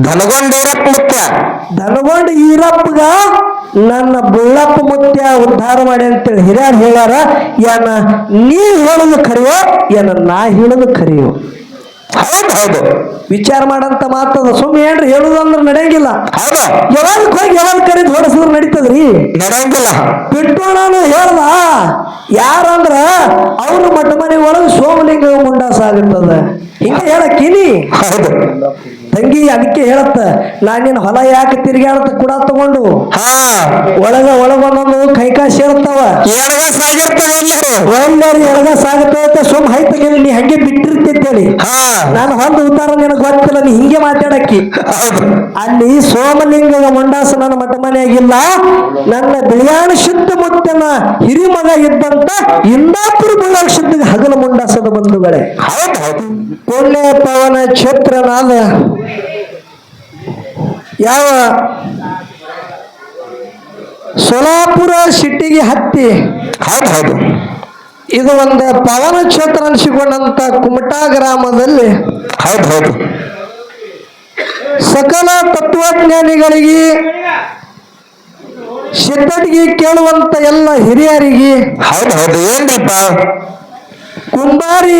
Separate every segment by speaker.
Speaker 1: ಧನಗೊಂಡ ಈರಪ್ಪ ಮುತ್ಯ.
Speaker 2: ದನಗೊಂಡ ಈರಪ್ಪಗ ನನ್ನ ಬುಳ್ಳಪ್ಪ ಮುತ್ಯ ಉದ್ಧಾರ ಮಾಡಿ ಅಂತೇಳಿ ಹಿರಿಯರು ಹೇಳಾರ ಏನ ನೀ ಹೇಳೋದು ಕರೆಯೋ ಏನ ನಾ ಹೇಳೋದು ಕರೆಯೋ.
Speaker 1: ಹೌದು ಹೌದು.
Speaker 2: ವಿಚಾರ ಮಾಡಂತ ಮಾತದ ಸುಮ್ಮನೆ ಏನ್ರಿ ಹೇಳುದು ಅಂದ್ರೆ ನಡೆಯಂಗಿಲ್ಲ.
Speaker 1: ಹೌದು.
Speaker 2: ಯಾವಾಗ ಹೋಗಿ ಯಾವಾಗ ಕರೆದು ಹೊಡೆಸಿದ್ರು ನಡೀತದ್ರಿ.
Speaker 1: ನಡೆಯಂಗಿಲ್ಲ.
Speaker 2: ಬಿಟ್ಟೋಣನು ಹೇಳ್ದ ಯಾರಂದ್ರ ಅವ್ರ ಮಠ ಮನೆ ಒಳಗೆ ಸೋಮಲಿಂಗ ಮುಂಡಾಸ ಆಗಿರ್ತದ ಹಿಂಗೆ ಹೇಳ ಕಿನಿ
Speaker 1: ಹೌದು.
Speaker 2: ತಂಗಿ ಅದಕ್ಕೆ ಹೇಳತ್ತ ನಾನಿನ್ ಹೊಲ ಯಾಕೆ ತಿರ್ಗಾಡತ್ತ ಕೂಡ ತಗೊಂಡು
Speaker 1: ಹಾ.
Speaker 2: ಒಳಗ ಒಳಗೊಂದೊಂದು ಕೈಕಾ ಸೇರ್ತಾವ
Speaker 1: ಎಡಗ ಸಾಗಿರ್ತದೆ ಎಲ್ಲರೂ
Speaker 2: ಎಳಗ ಸುಮ್ಮ ಸುಮ್ ಹೈತಗಿಲ್ಲ ನೀ ಹಂಗೆ ಬಿಟ್ಟಿರ್ತೇಳಿ
Speaker 1: ಹಾ.
Speaker 2: ನಾನು ಹೊಂದ ಉತ್ತಾರ ನಿನಗೆ ಗೊತ್ತಿಲ್ಲ ನೀ ಹಿಂಗೆ ಮಾತಾಡಕ್ಕಿ. ಅಲ್ಲಿ ಸೋಮಲಿಂಗದ ಮಂಡಾಸ ನನ್ನ ಮಠ ಮನೆಯಾಗಿಲ್ಲ. ನನ್ನ ಬಿಳಿಯಾಣ ಶುದ್ಧ ಮುತ್ತನ ಹಿರಿಮಗ ಇದ್ದಂತ ಇಂದಾಪುರ ಬಿಳಿಯಾಣ ಶುದ್ಧ ಹಗಲ ಮುಂಡಾಸದ ಬಂಧುಗಳೇ. ಪುಣ್ಯ ಪವನ ಕ್ಷೇತ್ರನಾದ ಯಾವ ಸೋಲಾಪುರ ಸಿಟಿಗೆ ಹತ್ತಿ
Speaker 1: ಹೌದು ಹೌದು.
Speaker 2: ಇದು ಒಂದು ಪವನ ಕ್ಷೇತ್ರ ಅನಿಸಿಕೊಂಡಂತ ಕುಮಟಾ ಗ್ರಾಮದಲ್ಲಿ
Speaker 1: ಹೌದು ಹೌದು.
Speaker 2: ಸಕಲ ತತ್ವಜ್ಞಾನಿಗಳಿಗೆ ಸಿದ್ಧಟಿಗೆ ಕೇಳುವಂತ ಎಲ್ಲ ಹಿರಿಯರಿಗೆ
Speaker 1: ಹೌದು ಹೌದು. ಏನ್ರಿಪ್ಪ?
Speaker 2: ಕುಂಬಾರಿ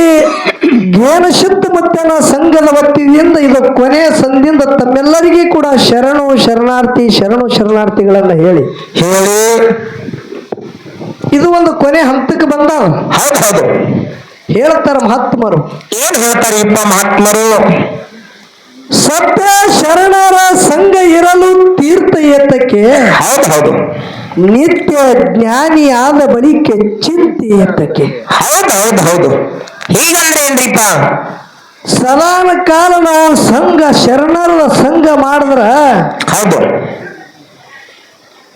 Speaker 2: ಜ್ಞಾನ ಶುದ್ಧ ಮುತ್ತನ ಸಂಘದ ವತಿಯಿಂದ ಇದು ಕೊನೆಯ ಸಂಧಿಯಿಂದ ತಮ್ಮೆಲ್ಲರಿಗೂ ಕೂಡ ಶರಣು ಶರಣಾರ್ಥಿ ಶರಣು ಶರಣಾರ್ಥಿಗಳನ್ನ ಹೇಳಿ.
Speaker 1: ಹೇಳಿ.
Speaker 2: ಇದು ಒಂದು ಕೊನೆ ಹಂತಕ್ಕೆ ಬಂದಾವ.
Speaker 1: ಹೌದು ಹೌದು.
Speaker 2: ಹೇಳ್ತಾರ ಮಹಾತ್ಮರು.
Speaker 1: ಏನ್ ಹೇಳ್ತಾರಿಪ್ಪ ಮಹಾತ್ಮರು?
Speaker 2: ಸತ್ಯ ಶರಣರ ಸಂಘ ಇರಲು ತೀರ್ಥ ಏತಕ್ಕೆ
Speaker 1: ಹೌದು ಹೌದು.
Speaker 2: ನಿತ್ಯ ಜ್ಞಾನಿ ಆದ ಬಳಿಕ ಚಿಂತೆ ಏತಕ್ಕೆ.
Speaker 1: ಹೌದು ಹೌದು ಹೌದು. ಹೀಗಂದ್ರೆ ಏನ್ರಿಪ್ಪ
Speaker 2: ಸದಾನ ಕಾಲ ನಾವು ಸಂಘ ಶರಣರ ಸಂಘ ಮಾಡಿದ್ರ
Speaker 1: ಹೌದು.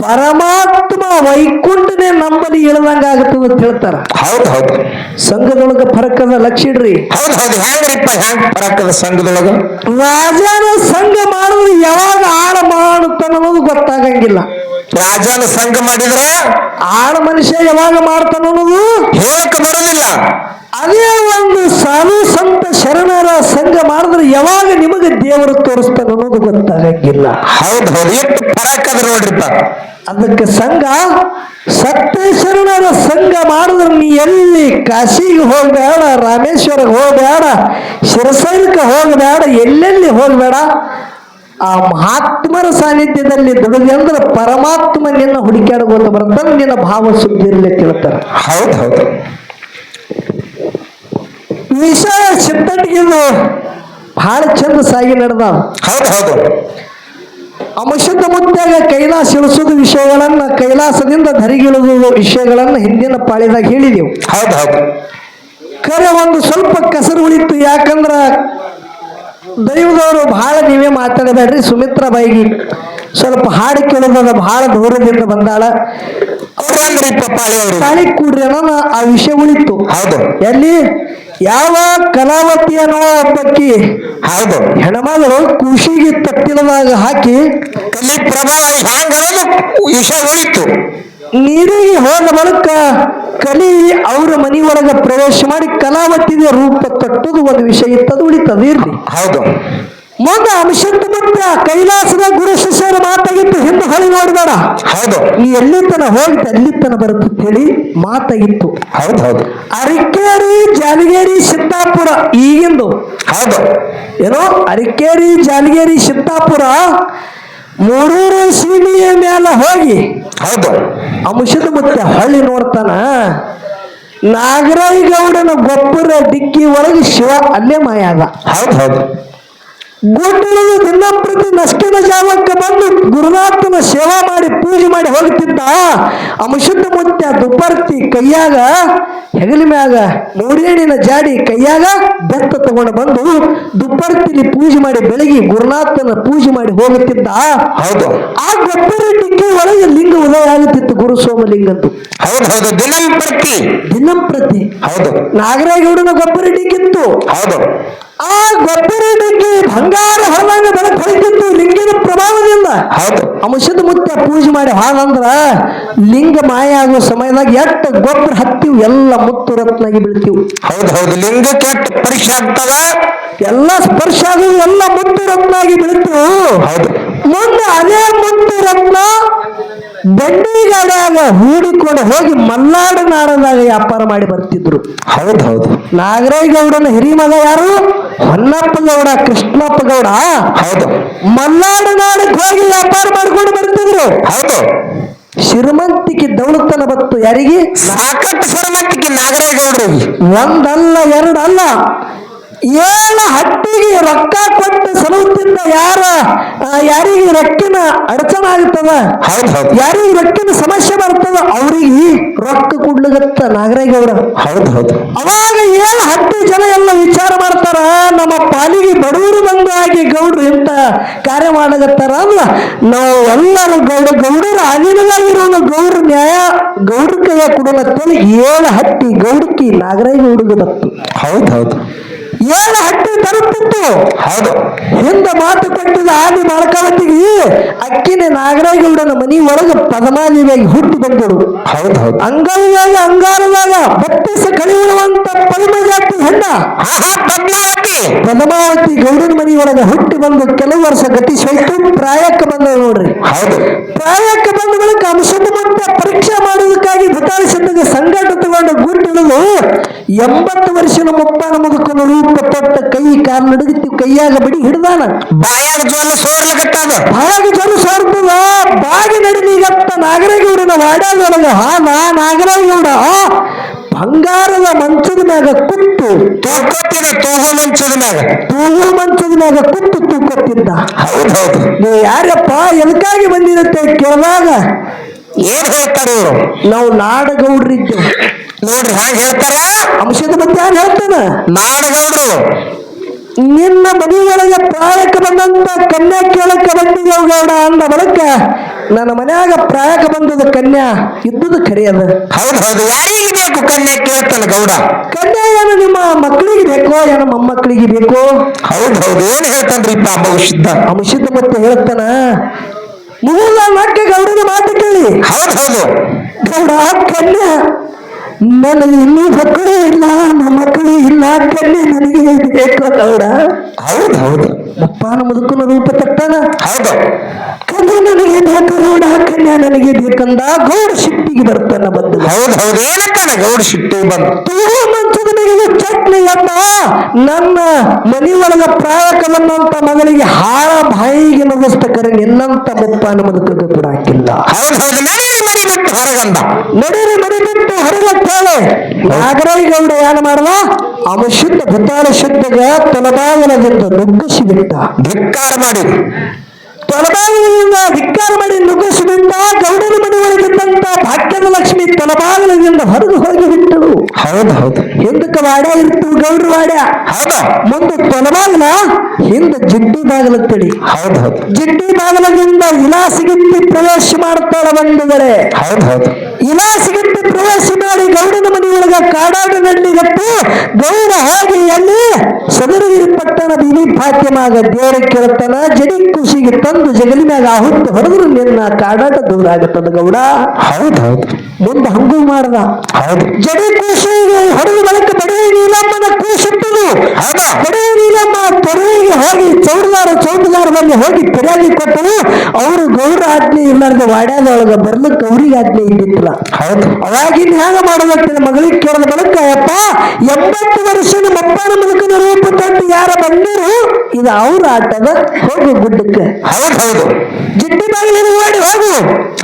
Speaker 2: ಪರಮಾತ್ಮ ವೈಕುಂಠನೇ ನಂಬಲಿ ಇಳದಂಗ ಆಗುತ್ತೆ ಅಂತ ಹೇಳ್ತಾರ.
Speaker 1: ಹೌದು ಹೌದು.
Speaker 2: ಸಂಘದೊಳಗ ಫರಕದ ಲಕ್ಷ ಇಡ್ರಿ.
Speaker 1: ಹೌದು ಹೌದು. ಹೆಂಗ್ರಿಪ್ಪ ಹೆಂಗ್ ಪರಾಕದ ಸಂಘದೊಳಗ?
Speaker 2: ರಾಜನ ಸಂಘ ಮಾಡೋದು ಯಾವಾಗ ಆಳ ಅನ್ನೋದು ಗೊತ್ತಾಗಂಗಿಲ್ಲ.
Speaker 1: ರಾಜನ ಸಂಘ ಮಾಡಿದ್ರ?
Speaker 2: ಆಳ ಮನುಷ್ಯ ಯಾವಾಗ ಮಾಡ್ತಾನ ಅನ್ನೋದು
Speaker 1: ಹೇಳಕ್ ಬರೋದಿಲ್ಲ.
Speaker 2: ಅದೇ ಒಂದು ಸಾಧು ಸಂತ ಶರಣರ ಸಂಘ ಮಾಡಿದ್ರೆ ಯಾವಾಗ ನಿಮಗೆ ದೇವರು ತೋರಿಸ್ತಾನ ಅನ್ನೋದು ಗೊತ್ತಾಗಂಗಿಲ್ಲ.
Speaker 1: ಹೌದು ಹೌದು. ಎಷ್ಟು ಪರಾಕದ ನೋಡ್ರಿಪ್ಪ.
Speaker 2: ಅದಕ್ಕೆ ಸಂಘ ಸತ್ಯ ಶರಣರ ಸಂಘ ಮಾಡಿದ್ರೆ ನೀ ಎಲ್ಲಿ ಕಾಶಿಗೆ ಹೋಗ್ಬೇಡ ರಾಮೇಶ್ವರಕ್ಕೆ ಹೋಗ್ಬೇಡ ಶಿರಸೈಲಕ್ಕೆ ಹೋಗಬೇಡ ಎಲ್ಲೆಲ್ಲಿ ಹೋಗ್ಬೇಡ? ಆ ಮಹಾತ್ಮರ ಸಾನ್ನಿಧ್ಯದಲ್ಲಿ ದುಡಿದೆ ಅಂದ್ರೆ ಪರಮಾತ್ಮ ನಿನ್ನ ಹುಡುಕ್ಯಾಡ್ಕೊಂಡು ಬರ್ತಾನೆ ನಿನ್ನ ಭಾವ ಸುದ್ದಿ ಇರಲಿ ತಿಳ್ತಾರೆ
Speaker 1: ಹೌದು ಹೌದು.
Speaker 2: ವಿಷಯ ಚಿತ್ತಟಿಗಿದು ಬಹಳ ಚಂದ ಸಾಗಿ ನಡೆದ
Speaker 1: ಹೌದು ಹೌದು.
Speaker 2: ಅಂಶದ ಮುತ್ಯಾಗ ಕೈಲಾಸ ಇಳಿಸೋದು ವಿಷಯಗಳನ್ನ ಕೈಲಾಸದಿಂದ ಧರಿಗಿಳಿದು ವಿಷಯಗಳನ್ನ ಹಿಂದಿನ ಪಾಳಿದಾಗ ಹೇಳಿದೆವು.
Speaker 1: ಹೌದೌದು
Speaker 2: ಕರೆ ಒಂದು ಸ್ವಲ್ಪ ಕಸರು ಉಳಿತು ಯಾಕಂದ್ರ ದೈವದವರು ಬಹಳ ನೀವೇ ಮಾತಾಡಬೇಡ್ರಿ ಸುಮಿತ್ರಾ ಬೈಗಿ ಸ್ವಲ್ಪ ಹಾಡು ಕೇಳೋದ ಬಹಳ ದೂರದಿಂದ ಬಂದಾಳ. ತಾಳಿ ಕೂಡ್ರಿ ಅನ್ನೋನ ಆ ವಿಷಯ ಉಳಿತು.
Speaker 1: ಹೌದು.
Speaker 2: ಎಲ್ಲಿ? ಯಾವ ಕಲಾವತಿ ಅನ್ನೋ ಒಬ್ಬಕ್ಕಿ
Speaker 1: ಹೌದು.
Speaker 2: ಹೆಣಮಗಳು ಕೃಷಿಗೆ ತಟ್ಟಿಲದಾಗ ಹಾಕಿ
Speaker 1: ಕಲಿ ಪ್ರಭಾವ ಹ್ಯಾಂಗ ವಿಷ ಉಳಿತು
Speaker 2: ನೀರಿಗೆ ಹೋದ ಬಳಿಕ ಕಲಿ ಅವರ ಮನೆಯೊಳಗ ಪ್ರವೇಶ ಮಾಡಿ ಕಲಾವತಿಗೆ ರೂಪ ತಟ್ಟುದು ಒಂದು ವಿಷಯ ಇತ್ತದು ಉಳಿತದ ಇರ್ಲಿ.
Speaker 1: ಹೌದು.
Speaker 2: ಮುಂದೆ ಅಂಶದ ಮತ್ತೆ ಕೈಲಾಸದ ಗುರು ಶಿಷ್ಯರ ಮಾತಾಗಿತ್ತು ಹಿಂದೆ ಹೊಳಿ ನೋಡಬೇಡ
Speaker 1: ಹೌದು.
Speaker 2: ಈ ಎಲ್ಲಿತನ ಹೋಗಿ ಅಲ್ಲಿತನ ಬರುತ್ತೆ ಅಂತ ಹೇಳಿ ಮಾತಾಗಿತ್ತು.
Speaker 1: ಹೌದು ಹೌದು.
Speaker 2: ಅರಿಕೇರಿ ಜಾಲಗೇರಿ ಸಿದ್ದಾಪುರ ಈಗಿಂದು.
Speaker 1: ಹೌದು.
Speaker 2: ಏನೋ ಅರಿಕೇರಿ ಜಾಲಗೇರಿ ಸಿದ್ದಾಪುರ ಮೂರೂರು ಸೀಮೆಯ ಮೇಲೆ ಹೋಗಿ
Speaker 1: ಹೌದು.
Speaker 2: ಅಂಶದ ಮತ್ತೆ ಹಳ್ಳಿ ನೋಡ್ತಾನ. ನಾಗರಾಯಿ ಗೌಡನ ಗೊಬ್ಬರ ಡಿಕ್ಕಿ ಒಳಗೆ ಶಿವ ಅಲ್ಲೇ ಮಾಯಾಗ.
Speaker 1: ಹೌದು ಹೌದು.
Speaker 2: ಗುಡ್ಡದ ದಿನಂಪ್ರತಿ ನಷ್ಟನ ಜಾವಕ್ಕೆ ಬಂದು ಗುರುನಾಥನ ಸೇವಾ ಮಾಡಿ ಪೂಜೆ ಮಾಡಿ ಹೋಗ್ತಿದ್ದ ಅಂಶದ ಮುತ್ಯ ದುಪರ್ತಿ ಕೈಯಾಗ ಹೆಗಲ ಮ್ಯಾಗ ಮೂಡೇಣಿನ ಜಾಡಿ ಕೈಯಾಗ ಬೆತ್ತ ತಗೊಂಡು ಬಂದು ದುಪ್ಪರ್ತಿಲಿ ಪೂಜೆ ಮಾಡಿ ಬೆಳಗಿ ಗುರುನಾಥನ ಪೂಜೆ ಮಾಡಿ ಹೋಗುತ್ತಿದ್ದ
Speaker 1: ಹೌದು.
Speaker 2: ಆ ಗೊಬ್ಬರ ಒಳಗೆ ಲಿಂಗ ಉದಯ ಆಗುತ್ತಿತ್ತು ಗುರು ಸೋಮಲಿಂಗದ್ದು
Speaker 1: ಹೌದು ಹೌದು. ದಿನಂಪ್ರತಿ.
Speaker 2: ದಿನಂಪ್ರತಿ.
Speaker 1: ಹೌದು.
Speaker 2: ನಾಗರಾಯಗೌಡನ ಗೊಬ್ಬರ ಡಿಕ್ಕಿತ್ತು
Speaker 1: ಹೌದು.
Speaker 2: ಆ ಗೊಬ್ಬರ ಡಿಕ್ಕಿ ಬಂಗಾರ ಹಾಲನ್ನು ಬೆಳಕು ಲಿಂಗದ ಪ್ರಭಾವದಿಂದ.
Speaker 1: ಹೌದು.
Speaker 2: ಅಂಶದ ಮುತ್ತ ಪೂಜೆ ಮಾಡಿ ಹಾಲಂದ್ರ ಲಿಂಗ ಮಾಯ ಆಗುವ ಸಮಯದಾಗ ಎಷ್ಟು ಗೊಬ್ಬರ ಹತ್ತಿವು ಎಲ್ಲ ಮುತ್ತು ರತ್ನಾಗಿ ಬೀಳ್ತೀವಿ.
Speaker 1: ಹೌದು ಹೌದು. ಲಿಂಗಕ್ಕೆ ಪರೀಕ್ಷೆ ಆಗ್ತದ?
Speaker 2: ಎಲ್ಲ ಸ್ಪರ್ಶ ಆಗಿ ಎಲ್ಲ ಮುತ್ತು ರತ್ನ ಆಗಿ ಬಿಡುತ್ತು
Speaker 1: ಹೌದು.
Speaker 2: ಮುಂದೆ ಅದೇ ಮುತ್ತು ರತ್ನ ಬೆಂಡಿಗಾಡ್ಯಾಗ ಹೂಡಿಕೊಂಡು ಹೋಗಿ ಮಲ್ನಾಡು ನಾಡದಾಗ ವ್ಯಾಪಾರ ಮಾಡಿ ಬರ್ತಿದ್ರು.
Speaker 1: ಹೌದು ಹೌದು.
Speaker 2: ನಾಗರೇಗೌಡನ ಹಿರಿಮಗ ಯಾರು? ಹೊನ್ನಪ್ಪ ಗೌಡ ಕೃಷ್ಣಪ್ಪ ಗೌಡ
Speaker 1: ಹೌದು.
Speaker 2: ಮಲ್ನಾಡು ನಾಡಕ್ಕೆ ಹೋಗಿ ವ್ಯಾಪಾರ ಮಾಡ್ಕೊಂಡು ಬರ್ತಿದ್ರು.
Speaker 1: ಹೌದು.
Speaker 2: ಶ್ರೀಮಂತಿಕೆ ದೌಲತನ ಬತ್ತು ಯಾರಿಗೆ?
Speaker 1: ಸಾಕಷ್ಟು ಶ್ರೀಮಂತಿಕೆ ನಾಗರೇಗೌಡರಿಗೆ.
Speaker 2: ಒಂದಲ್ಲ ಎರಡಲ್ಲ. ಏಳು ಹಟ್ಟಿಗೆ ರೊಕ್ಕ ಕೊಟ್ಟು ಸಲುತ್ತಿದ್ದ ಯಾರ ಯಾರಿಗೆ ರೊಕ್ಕಿನ ಅಡಚಣ ಆಗ್ತದ?
Speaker 1: ಹೌದು ಹೌದು.
Speaker 2: ಯಾರಿಗೆ ರೊಕ್ಕಿನ ಸಮಸ್ಯೆ ಬರ್ತದ? ಅವ್ರಿಗೆ ರೊಕ್ಕ ಕೊಡ್ಲಿಗತ್ತ ನಾಗರೇಗೌಡ
Speaker 1: ಹೌದು ಹೌದು.
Speaker 2: ಅವಾಗ ಏಳು ಹಟ್ಟಿ ಜನ ಎಲ್ಲ ವಿಚಾರ ಮಾಡ್ತಾರ? ನಮ್ಮ ಪಾಲಿಗೆ ಬಡವರು ಬಂದು ಆಗಿ ಗೌಡ್ರು ಇಂತ ಕಾರ್ಯ ಮಾಡಗತ್ತಾರ ಅಲ್ಲ ನಾವು ಎಲ್ಲರೂ ಗೌಡ ಗೌಡರ ಅಧೀನದಾಗಿರೋ ಗೌಡ್ರ ನ್ಯಾಯ ಗೌಡ್ರ ಕೈಯ ಕೊಡಲತ್ತೇಳಿ ಏಳು ಹಟ್ಟಿ ಗೌಡಕ್ಕಿ ನಾಗರಾಜ್ ಬತ್ತು
Speaker 1: ಹೌದು ಹೌದು.
Speaker 2: ಏಳು ಹಟ್ಟಿ ತರುತ್ತಿತ್ತು.
Speaker 1: ಹೌದು.
Speaker 2: ಹಿಂದೆ ಮಾತು ಕಟ್ಟಿದ ಆದಿ ಮಾಳಕಾವತಿಗೆ ಅಕ್ಕಿನ ನಾಗರಾಜಗೌಡನ ಮನಿ ಒಳಗ ಪದಮಾದೇವಿಯಾಗಿ ಹುಟ್ಟು ಬಂದರು
Speaker 1: ಹೌದು ಹೌದು.
Speaker 2: ಅಂಗೈಯಾಗ ಅಂಗಾರವಾಗ ಬತ್ತಿಸ ಕಳಿಯುವಂತ ಪದ್ಮಜಾತಿ ಹೆಣ್ಣ.
Speaker 1: ಪದ್ಮಾವತಿ
Speaker 2: ಗೌಡನ ಮನಿ ಒಳಗ ಹುಟ್ಟಿ ಬಂದು ಕೆಲವು ವರ್ಷ ಗತಿ ಗತಿಸೋಯ್ತು ಪ್ರಾಯಕ್ಕೆ ಬಂದ ನೋಡ್ರಿ.
Speaker 1: ಹೌದು.
Speaker 2: ಪ್ರಾಯಕ್ಕೆ ಬಂದ ಬಳಿಕ ಅಂಶದ ಮತ್ತೆ ಪರೀಕ್ಷೆ ಮಾಡೋದಕ್ಕಾಗಿ ಭೂತಾಳಿ ತಗೊಂಡು ಗುಟ್ಟಿಳಿದು ಎಂಬತ್ತು ವರ್ಷದ ಮುಪ್ಪಾನ ಮುದುಕನ ರೂಪ ತೊಟ್ಟ ಕೈ ಕಾಲು ನಡುಗುತ್ತಿ ಕೈಯಾಗ ಬಿಡಿ ಹಿಡ್ದಾನ.
Speaker 1: ಬಾಯಾಗ ಜೋಲು ಸೋರ್ಲಕತ್ತದ
Speaker 2: ಬಾಯಾಗ ಜನ ಸೋರ್ತದ. ಬಾಗಿ ನಡಿಲಿಗತ್ತ ನಾಗರಗೌಡನ ವಾಡ್ಯಾದೊಳಗ ಹಾ ನಾ ನಾಗರಗೌಡ ಬಂಗಾರದ ಮಂಚದ ಮ್ಯಾಗ ಕುತ್ತು.
Speaker 1: ತೂಕೊತ್ತಿದ ತೂಗು ಮಂಚದ ಮ್ಯಾಗ.
Speaker 2: ತೂಗು ಮಂಚದ ಮ್ಯಾಗ ಕುತ್ತು ತೂಕತ್ತಿದ್ದ
Speaker 1: ಹೌದು ಹೌದು.
Speaker 2: ನೀವು ಯಾರಪ್ಪ ಎದಕ್ಕಾಗಿ ಬಂದಿರತ್ತೆ ಕೇಳಿದಾಗ
Speaker 1: ಏನ್ ಹೇಳ್ತಾರೆ ಇವರು?
Speaker 2: ನಾವು ನಾಡಗೌಡ್ರಿದ್ದು
Speaker 1: ನೋಡ್ರಿ ಹೇಗೆ ಹೇಳ್ತಾರ?
Speaker 2: ಅಂಶದ ಬಗ್ಗೆ ಯಾರು ಹೇಳ್ತಾನ?
Speaker 1: ನಾಡಗೌಡರು
Speaker 2: ನಿನ್ನ ಮನೆಯೊಳಗೆ ಪ್ರಾಯಕ ಬಂದಂತ ಕನ್ಯಾ ಕೇಳಕ್ಕೆ ಬಂದಿದ್ದೇವು ಗೌಡ ಅಂದ ಬಳಿಕ. ನನ್ನ ಮನ್ಯಾಗ ಪ್ರಾಯಕ ಬಂದದ ಕನ್ಯಾ ಇದ್ದುದು ಕರೆಯದ
Speaker 1: ಹೌದು ಹೌದು ಯಾರಿಗೆ ಬೇಕು ಕನ್ಯಾ ಕೇಳ್ತಾನ ಗೌಡ?
Speaker 2: ಕನ್ಯಾ ಏನು ನಿಮ್ಮ ಮಕ್ಕಳಿಗೆ ಬೇಕೋ ಏನೋ ಮೊಮ್ಮಕ್ಕಳಿಗೆ ಬೇಕೋ?
Speaker 1: ಹೌದು ಹೌದು ಏನ್ ಹೇಳ್ತಾನ್ರಿ ಪಾಪ ಸಿದ್ಧ
Speaker 2: ಅಂಶದ ಮತ್ತೆ ಹೇಳ್ತಾನ? ಮೂಲ ನಾಟ್ಯ ಗೌಡನ ಮಾತು ಕೇಳಿ.
Speaker 1: ಹೌದು ಹೌದು.
Speaker 2: ಗೌಡ ಕನ್ಯಾ ನನಗೆ ಇನ್ನೂ ಮಕ್ಕಳು ಇಲ್ಲ ನಮ್ಮ ಮಕ್ಕಳು ಇಲ್ಲ ಕನ್ಯೆ ನನಗೆ ಬೇಕು ಕೌಡ
Speaker 1: ಹೌದು ಹೌದು.
Speaker 2: ಮುಪ್ಪಾನ ಮುದುಕನ ರೂಪ ತಟ್ಟನ
Speaker 1: ಹೌದು.
Speaker 2: ಕನ್ಯೆ ನನಗೆ ಬೇಕು ಗೌಡ ಕನ್ಯಾ ನನಗೆ ಬೇಕಂದ ಗೌಡ ಸಿಟ್ಟಿಗೆ ಬರ್ತಾನ ಬಂದು.
Speaker 1: ಹೌದು ಹೌದು. ಏನಂತಾನ ಗೌಡ ಶಿಟ್ಟಿ ಬಂದು?
Speaker 2: ತೂಗು ಮಂಚದ ಮೇಲೆ ಚಟ್ನಿ ಅಮ್ಮ ನನ್ನ ಮನಿ ಒಳಗ ಪ್ರಾಯಕ ಬಂದಂತ ಮಗಳಿಗೆ ಹಾಳ ಬಾಯಿಗೆ ನಗಸ್ತಕ್ಕರೆ ನಿನ್ನಂತ ಮುಪ್ಪಾನ ಮುದುಕಗೆ ಕೂಡ ಹಾಕಿಲ್ಲ
Speaker 1: ನಡೀರಿ ನಡಿಬಿಟ್ಟು ಬಿಟ್ಟು ಹೊರಗಂದ
Speaker 2: ನಡೀರಿ ಮನೆ ಬಿಟ್ಟು ಹೊರಗೆ ಕೇಳಿ ನಾಗರಾಜಗೌಡ ಏನ್ ಮಾಡದ? ಅವ ಶುದ್ಧ ಭೂತಾಳ ಶುದ್ಧಗ ತೊಲಬಾಗಲದಿಂದ ನುಗ್ಗಿಸಿ ಬಿಟ್ಟ
Speaker 1: ಧಿಕ್ಕಾರ ಮಾಡಿ.
Speaker 2: ತೊಲಬಾಗಲದಿಂದ ಧಿಕ್ಕಾರ ಮಾಡಿ ನುಗ್ಗಿಸಿ ಬಿಟ್ಟ ಗೌಡನ ಮನೆ ಒಳಗಿದ್ದಂತ ಭಾಗ್ಯದ ಲಕ್ಷ್ಮಿ ತೊಲಬಾಗಲದಿಂದ ಹೊರಗೆ ಹೋಗಿ
Speaker 1: ಹೌದು ಹೌದು.
Speaker 2: ಹಿಂದಕ್ಕೆ ವಾಡ್ಯ ಇತ್ತು ಗೌಡ್ರ ವಾಡ್ಯ.
Speaker 1: ಹೌದು.
Speaker 2: ಮುಂದೆ ತೊಲಬಾಗಲ ಹಿಂದೆ ಜಿಡ್ಡು ಬಾಗಲ ತಿಳಿ
Speaker 1: ಹೌದು ಹೌದು.
Speaker 2: ಜಿಡ್ಡು ಬಾಗಲದಿಂದ ಇಲಾಸಿಗಿತ್ತಿ ಪ್ರವೇಶ ಮಾಡ್ತಾಳ ಬಂಧುಗಳೇ
Speaker 1: ಹೌದು ಹೌದು.
Speaker 2: ಇಲಾಸಿಗಿತ್ತಿ ಪ್ರವೇಶ ಮಾಡಿ ಗೌಡನ ಮನೆಯೊಳಗ ಕಾಡಾಟ ನಡ್ಲಿಗಟ್ಟು ಗೌಡ ಹಾಗೆ ಎಲ್ಲಿ? ಸದರಗಿರಿ ಪಟ್ಟಣ ದಿನಿ ಫಾತ್ಯಮಾಗ ದೇವರ ಕೇಳ್ತಾನ ಜಡಿ ಖುಷಿಗೆ ತಂದು ಜಗಲಿ ಮ್ಯಾಗ ಆಹುತ್ತು ಹೊಡೆದ್ರು ನಿನ್ನ ಕಾಡಾಟ ದೂರ ಆಗತ್ತದ ಗೌಡ?
Speaker 1: ಹೌದು ಹೌದು.
Speaker 2: ಮುಂದೆ ಹಂಗೂ ಮಾಡ್ದ.
Speaker 1: ಹೌದು.
Speaker 2: ಜಡಿ ಖುಷಿಗೆ ಹೊಡೆದು ಬಳಿಕ ಬಡೇ ನೀಲಮ್ಮನ
Speaker 1: ಕೂಸಿಟ್ಟರು
Speaker 2: ಬಡೇ ನೀಲಮ್ಮ ತೊರೆಗೆ ಹೋಗಿ ಚೌಡದಾರ ಚೌಡದಾರ ಬಂದು ಹೋಗಿ ಫಿರ್ಯಾದಿ ಕೊಟ್ಟರು. ಅವರು ಗೌಡ ಆಜ್ಞೆ ಇಲ್ಲಾರ್ದ ವಾಡ್ಯಾದೊಳಗ ಬರ್ಲಿಕ್ಕೆ ಅವ್ರಿಗೆ ಆಜ್ಞೆ ಇದ್ದಿತ್ತಿಲ್ಲ
Speaker 1: ಹೌದು.
Speaker 2: ಅವಾಗಿನ ಹ್ಯಾಂಗ ಮಾಡೋದಂತ ಮಗಳಿಗೆ ಕೇಳಿದ ಬಳಿಕ ಅಪ್ಪ ಎಂಬತ್ತು ವರ್ಷದ ಮಪ್ಪನ ಮುದುಕನ ರೂಪ ತಂದು ಯಾರ ಬಂದರು ಇದು ಅವ್ರ ಆಟದ ಹೋಗು ಗುಡ್ಡಕ್ಕೆ.
Speaker 1: ಹೌದು ಹೌದು.
Speaker 2: ಜಿಡ್ಡಿ ಬಾಗಿಲಿನ ಓಡಿ ಹೋಗು.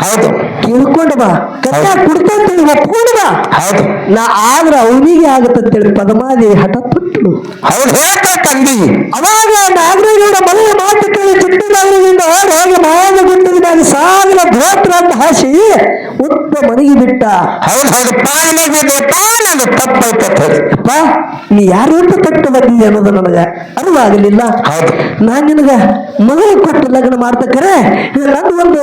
Speaker 1: ಹೌದು.
Speaker 2: ಕೇಳ್ಕೊಂಡು ಬಾ. ಕತ್ತ ಕುಡ್ತಂತೇಳಿ ಒಪ್ಕೊಂಡು ಬಾ.
Speaker 1: ಹೌದು.
Speaker 2: ನಾ ಆದ್ರ ಅವನಿಗೆ ಆಗತ್ತಂತೇಳಿ ಹೇಳಿ ಹಠ ಪಟ್ಟಳು
Speaker 1: ಹೌದು ಹೇಳ್ತಾ ತಂದಿ
Speaker 2: ಅವಾಗ ನಾಗರೇಗೌಡ ಮನೆಯ ಮಾತು ಕೇಳಿ ಚಿಟ್ಟದಾಗಲಿಂದ ಓಡಿ ಹೋಗಿ ಮಾಯದ ಗುಡ್ಡದ ಮೇಲೆ ಸಾವಿರ ಧೋತ್ರ ಅಂತ ಹಾಸಿ ಉದ್ದ ಮನೆಗೆ ಬಿಟ್ಟ
Speaker 1: ಹೌದು. ಹೌದು ಪಾಲನೆಗೆ ಪಾಲನೆ ತಪ್ಪೈತೆ
Speaker 2: ಅಪ್ಪ ನೀ ಯಾರು ಅಂತ ತಟ್ಟು ಬಂದಿ ಅನ್ನೋದು ನನಗ ಅರಿವಾಗಲಿಲ್ಲ.
Speaker 1: ಹೌದು.
Speaker 2: ನಾನ್ ನಿನಗ ಮಗಳು ಕೊಟ್ಟು ಲಗ್ನ ಮಾಡ್ತಕ್ಕರೆ ನಂದು ಒಂದು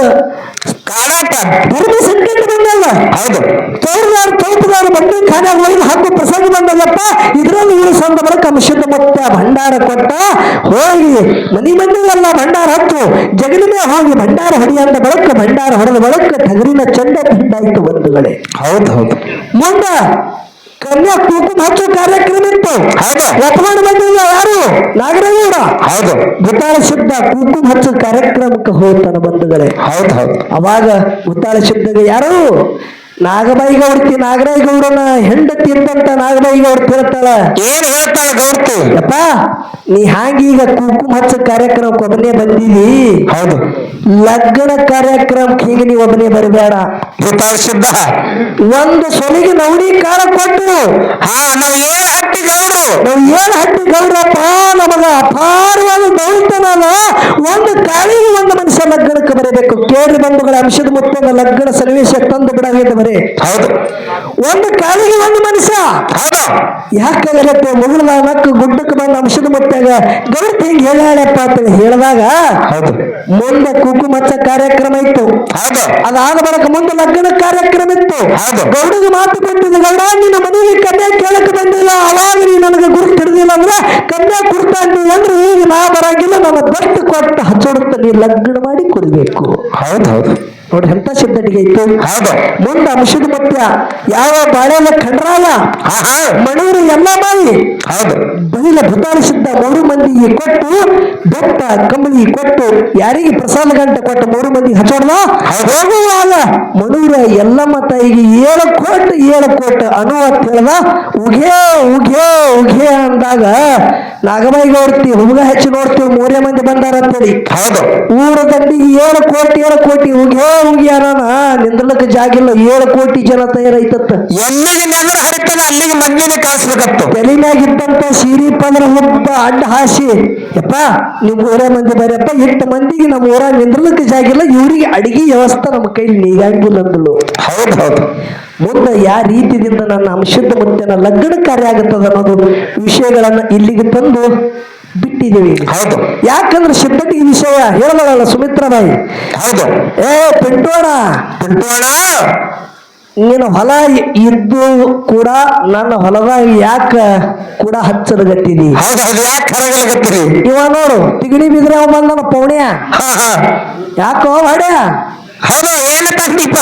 Speaker 1: ಕಾಡಾಟ.
Speaker 2: ಧರ್ಮ ಸಂಕೇತ ಬಂದಲ್ಲ.
Speaker 1: ಹೌದು.
Speaker 2: ಚೌರದಾರ ತೋಟದಾರ ಬಂದು ಖಾನಾಗ ಒಯ್ದು ಹಾಕೋ ಪ್ರಸಂಗ ಬಂದಲ್ಲಪ್ಪ. ಇದರಲ್ಲಿ ಉಳಿಸಂದ ಬಳಿಕ ಮಿಷದ ಮೊತ್ತ ಭಂಡಾರ ಕೊಟ್ಟ ಹೋಗಿ ಮನಿ ಮಂದಿಗೆಲ್ಲ ಭಂಡಾರ ಹತ್ತು. ಜಗಲಿನ ಹೋಗಿ ಭಂಡಾರ ಹೊಡಿಯಂದ ಬಳಕ ಭಂಡಾರ ಹೊಡೆದ ಬಳಕ ಟಗರಿನ ಚಂಡ ಪಿಂಡಾಯ್ತು ಬಂಧುಗಳೇ.
Speaker 1: ಹೌದು ಹೌದು.
Speaker 2: ಮುಂದ ಕನ್ಯಾ ಕುಂಕುಮ ಹಚ್ಚೋ ಕಾರ್ಯಕ್ರಮ ಇತ್ತು.
Speaker 1: ಹೌದು
Speaker 2: ಒಪ್ಕೊಂಡು ಬಂದಿಲ್ಲ ಯಾರು? ನಾಗರಗೌಡ
Speaker 1: ಹೌದು.
Speaker 2: ಗುತ್ತಾಳ ಶುದ್ಧ ಕುಂಕುಮ ಹಚ್ಚೋ ಕಾರ್ಯಕ್ರಮಕ್ಕೆ ಹೋಗ್ತಾನ ಬಂಧುಗಳೇ.
Speaker 1: ಹೌದು ಹೌದು.
Speaker 2: ಅವಾಗ ಗುತ್ತಾಳ ಸಿದ್ಧಗೆ ಯಾರು? ನಾಗಬಾಯಿ ಗೌಡ್ತಿ ನಾಗರಾಯ ಗೌಡನ ಹೆಂಡತಿ ಅಂತ ನಾಗಬಾಯಿ ಗೌಡ್ ಹೇಳ್ತಾಳ
Speaker 1: ಏನ್ ಹೇಳ್ತಾಳ ಗೌಡ್ತಿ?
Speaker 2: ಅಪ್ಪ ನೀ ಹಾಂಗೀಗ ಈಗ ಕುಂಕುಮ ಹಚ್ಚ ಕಾರ್ಯಕ್ರಮಕ್ಕೆ ಒಬ್ಬನೇ ಬಂದಿದೀ?
Speaker 1: ಹೌದು.
Speaker 2: ಲಗ್ನ ಕಾರ್ಯಕ್ರಮಕ್ಕೆ ಹೀಗೆ ನೀವು ಒಬ್ಬನೇ ಬರಬೇಡ.
Speaker 1: ಗೊತ್ತಾಗ್ಸಿದ್ದ
Speaker 2: ಒಂದು ಸೊಲಿಗೆ ನೌಡಿ ಕಾಲ ಕೊಟ್ಟು
Speaker 1: ಹಾ ನಾವ್ ಏನ್ ಹಟ್ಟಿ ಗೌಡ್ರು
Speaker 2: ನಾವು ಏನ್ ಹಟ್ಟಿ ಗೌರಪ್ಪ ನಮಗ ಅಪಾರವಾದ ದೌತನಾದ ಒಂದು ಕಾಳಿಗೆ ಒಂದು ಮನುಷ್ಯ ಲಗ್ನಕ್ಕೆ ಬರಬೇಕು. ಕೇಳಿ ಬಂಧುಗಳ ಅಂಶದ ಮುತ್ತನ ಲಗ್ನ ಸನ್ನಿವೇಶ ತಂದು ಬಿಡಬೇಕು ಬರೀ
Speaker 1: ಹೌದು.
Speaker 2: ಒಂದು ಕಾಲಿಗೆ ಒಂದು ಮನುಷ್ಯ.
Speaker 1: ಹೌದು.
Speaker 2: ಯಾಕಾಗತ್ತೆ ಮುಗುಳ್ದ ನಕ್ಕು ಗುಡ್ಡಕ್ಕೆ ಬಂದ ಅಂಶದ ಮುತ್ತಾಗ ಗೌರ್ತಿ ಹಿಂಗ್ ಹೇಳ್ಯಾಳಪ್ಪ ಅಂತ ಹೇಳಿದಾಗ
Speaker 1: ಹೌದು.
Speaker 2: ಮುಂದೆ ಕುಂಕುಮ ಹಚ್ಚ ಕಾರ್ಯಕ್ರಮ ಇತ್ತು.
Speaker 1: ಹೌದು.
Speaker 2: ಅದಾದ ಬಳಿಕ ಮುಂದೆ ಲಗ್ನ ಕಾರ್ಯಕ್ರಮ ಇತ್ತು.
Speaker 1: ಹೌದು.
Speaker 2: ಗೌಡಿಗೆ ಮಾತು ಕೊಟ್ಟಿದ್ದ ಗೌಡ ನಿನ್ನ ಮನೆಗೆ ಕನ್ಯಾ ಕೇಳಕ್ ಬಂದಿಲ್ಲ. ಅವಾಗ ನೀ ನನಗೆ ಗುರುತು ಹಿಡಿದಿಲ್ಲ ಅಂದ್ರೆ ಕನ್ಯಾ ಕುರ್ತಾ ಅಂದ್ರೆ ಈಗ ನಾ ಬರಂಗಿಲ್ಲ ನನ್ನ ದಟ್ಟು ಕೊಟ್ಟು ಹಚ್ಚೋಡುತ್ತ ನೀ ಲಗ್ನ ಮಾಡಿ ಕೊಡ್ಬೇಕು.
Speaker 1: ಹೌದು ಹೌದು.
Speaker 2: ನೋಡಿ ಎಂತ ಸಿದ್ಧತೆಗೆ
Speaker 1: ಹೌದು.
Speaker 2: ಮುಂದೆ ಅಂಶದ ಮತ್ಯ ಯಾವ ಬಾಳೆಲ್ಲ ಖಂಡ್ರಾಯ
Speaker 1: ಹಾ
Speaker 2: ಮಣೂರು ಎಲ್ಲ ಬಾಯಿ.
Speaker 1: ಹೌದು.
Speaker 2: ಭೂತಾಳಿಸಿದ್ದ ಮೂರು ಮಂದಿಗೆ ಕೊಟ್ಟು ಬೆಟ್ಟ ಕಂಬಳಿ ಕೊಟ್ಟು ಯಾರಿಗೆ ಪ್ರಸಾದ ಗಂಟೆ ಕೊಟ್ಟು ಮೂರು ಮಂದಿ ಹಚ್ಚೋಡ್ದ ಹೋಗುವಾಗ ಮಣೂರ ಎಲ್ಲಮ್ಮ ತಾಯಿಗೆ ಏಳು ಕೋಟ್ ಏಳು ಕೋಟ್ ಅನು ಅಂತ ಹೇಳ್ದ ಉಗ್ಯೋ ಉಘೇ ಉಘೇ ಅಂದಾಗ ನಾಗಬಾಯಿ ನೋಡ್ತೀವಿ ಹುಡುಗ ಹೆಚ್ಚು ನೋಡ್ತೀವಿ ಮೂರೇ ಮಂದಿ ಬಂದಾರ ಅಂತೇಳಿ.
Speaker 1: ಹೌದು.
Speaker 2: ಊರ ದಂಡಿಗೆ ಏಳು ಕೋಟಿ ಏಳು ಕೋಟಿ ಉಘೇ ಅನಾನ ನಿಂದ್ರಲಕ್ಕೆ ಜಾಗಿಲ್ಲ ಏಳು ಕೋಟಿ ಜನ ತಯಾರೈತತ್ತ
Speaker 1: ಎಲ್ಲಿಗೆ ನೆಗರು ಹರಿತದ ಅಲ್ಲಿಗೆ ಮಂದಿನ ಕಳಿಸ್ಬೇಕತ್ತು.
Speaker 2: ತಲೆ ಇದ್ದಂತ ಸೀರಿ ಪಂದ್ರ ಹುಬ್ಬ ಅಡ್ಡ ಹಾಸಿ. ಯಪ್ಪ ನಿಮ್ ಊರೇ ಮಂದಿ ಬರ್ಯಪ್ಪ ಎಂಟು ಮಂದಿಗೆ ನಮ್ಮ ಊರ ನಿಂದ್ರಲಕ್ಕೆ ಜಾಗಿಲ್ಲ ಇವರಿಗೆ ಅಡಿಗೆ ವ್ಯವಸ್ಥೆ ನಮ್ಮ ಕೈಲಿ ನೀಗಾಗಿಲ್ಲ ಅಂದಳು
Speaker 1: ಹೌದು ಹೌದು.
Speaker 2: ಮುಂದೆ ಯಾವ ರೀತಿಯಿಂದ ನನ್ನ ಅಂಶದ ಮುತ್ತೇನ ಲಗ್ನ ಕಾರ್ಯ ಆಗುತ್ತದೆ ಅನ್ನೋದು ವಿಷಯಗಳನ್ನ ಇಲ್ಲಿಗೆ ತಂದು ಬಿಟ್ಟಿದ್ದೀವಿ.
Speaker 1: ಹೌದು.
Speaker 2: ಯಾಕಂದ್ರೆ ಸಿದ್ಧಟಿಗೆ ವಿಷಯ ಹೇಳಲ್ಲ ಸುಮಿತ್ರಾಬಾಯಿ?
Speaker 1: ಹೌದು.
Speaker 2: ಏ ಪಿಂಟೋಣ
Speaker 1: ಪಿಂಟೋಣ
Speaker 2: ನೀನು ಹೊಲ ಇದ್ದು ಕೂಡ ನನ್ನ ಹೊಲದಾಗ ಯಾಕ ಕೂಡ
Speaker 1: ಕರಗಲಾಗತ್ತೀರಿ
Speaker 2: ಇವ ನೋಡು ತಿಗಡಿ ಬಿದ್ರೆ ಅವ ಬಂದ ಪೌಣ್ಯ.
Speaker 1: ಹಾ ಹಾ.
Speaker 2: ಯಾಕೋ ಹೊಡ್ಯ?
Speaker 1: ಹೌದು ಏನಪ್ಪ ದೀಪ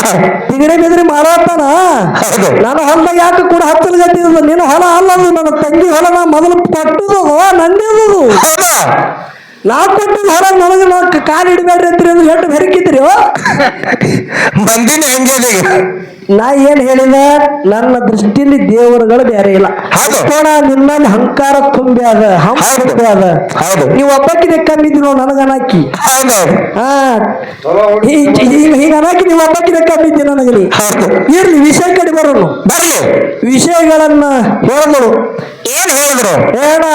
Speaker 2: ತಿಗಡಿ ಬಿದ್ರಿ ಮಾಡತ್ತಾನ
Speaker 1: ಹೌದು.
Speaker 2: ನಾನು ಹೊಲದಾಗ ಯಾಕೆ ಕೂಡ ಹಚ್ಚಲಗತ್ತಿದ ನೀನು ಹೊಲ ಅಲ್ಲದು ನನ್ನ ತಂಗಿ ಹೊಲ ನಾ ಮೊದಲು ಕೊಟ್ಟದು ನಂದಿದು
Speaker 1: ಹೌದಾ.
Speaker 2: ನಾ ಕೊಟ್ಟಿದ್ದು ಹೊಲ ನನಗೆ ನಾ ಕಾಲು ಇಡಬೇಡ್ರಿ ಅಂತೀರಿ ಅಂದ್ರೆ ಹೆಟ್ಟು ಬೆರಕಿದ್ರಿ
Speaker 1: ಮಂದಿನ ಹೆಂಗಿದೆ
Speaker 2: ನಾ ಏನ್ ಹೇಳಿದ? ನನ್ನ ದೃಷ್ಟಿಯಲ್ಲಿ ದೇವರುಗಳು ಬೇರೆ ಇಲ್ಲ.
Speaker 1: ಹೌದು.
Speaker 2: ಕೋಣ ನಿನ್ನಲ್ಲಿ ಹಂಕಾರ ತುಂಬಿ ಅದ ಹಂಪ
Speaker 1: ಹೌದು.
Speaker 2: ತುಂಬಿ ಅದ. ನೀವು ಒಬ್ಬಕ್ಕಿನ ಕಮ್ಮಿದ್ರಿ ನೋಡ್ ನನಗ ಅನಾಕಿ ಹೀಗ ಅನಾಕಿ ನೀವು ಒಬ್ಬಕ್ಕಿನ ಕಮ್ಮಿದ್ದಿ ನನಗಲಿ.
Speaker 1: ಹೌದು.
Speaker 2: ಇರ್ಲಿ ವಿಷಯ ಕಡೆ ಬರೋನು.
Speaker 1: ಬರ್ಲಿ
Speaker 2: ವಿಷಯಗಳನ್ನ ಹೇಳಿದ್ರು
Speaker 1: ಏನ್ ಹೇಳಿದ್ರು?
Speaker 2: ಏನ